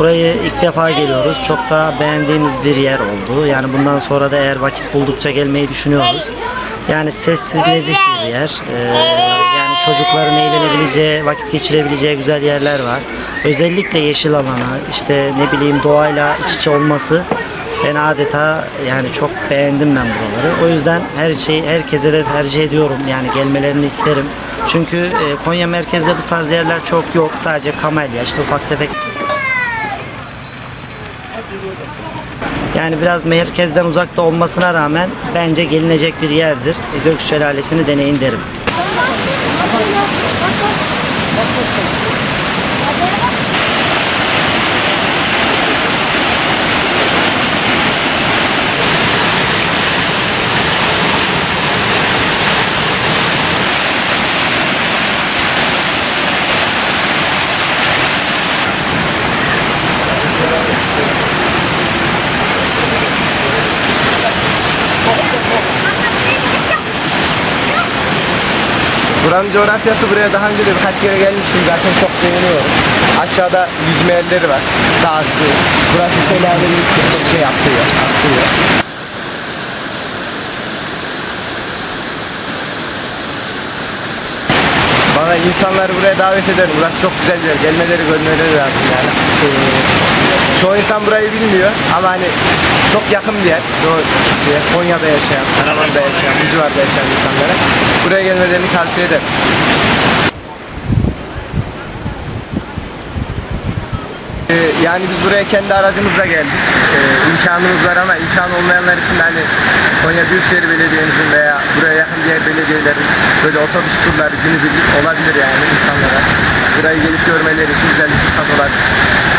Burayı ilk defa geliyoruz. Çok da beğendiğimiz bir yer oldu. Yani bundan sonra da eğer vakit buldukça gelmeyi düşünüyoruz. Yani sessiz, nezih bir yer. Ee, yani çocukların eğlenebileceği, vakit geçirebileceği güzel yerler var. Özellikle yeşil alana, işte ne bileyim doğayla iç içe olması ben adeta yani çok beğendim ben buraları. O yüzden her şeyi herkese de tercih ediyorum. Yani gelmelerini isterim. Çünkü e, Konya merkezde bu tarz yerler çok yok. Sadece kamelya, işte ufak tefek yani biraz merkezden uzakta olmasına rağmen bence gelinecek bir yerdir. E, Göksu Şelalesi'ni deneyin derim. Buranın coğrafyası buraya daha önce de birkaç kere gelmiştim zaten çok beğeniyorum. Aşağıda yüzme yerleri var. Dağısı. Burası şelalenin şey yapıyor, aktıyor. Bana insanları buraya davet ederim. Burası çok güzel bir yer. Gelmeleri, görmeleri lazım yani. Ee, çoğu insan burayı bilmiyor ama hani çok yakın bir yer. Çoğu kişiye, Konya'da yaşayan, Karaman'da yaşayan, bu civarda yaşayan insanlara buraya gelmelerini tavsiye ederim. Ee, Yani biz buraya kendi aracımızla geldik. Ee, var ama imkan olmayanlar için hani Konya Büyükşehir Belediye'mizin veya buraya yakın diğer belediyelerin böyle otobüs turları günübirlik olabilir yani insanlara. Burayı gelip görmeleri için güzel bir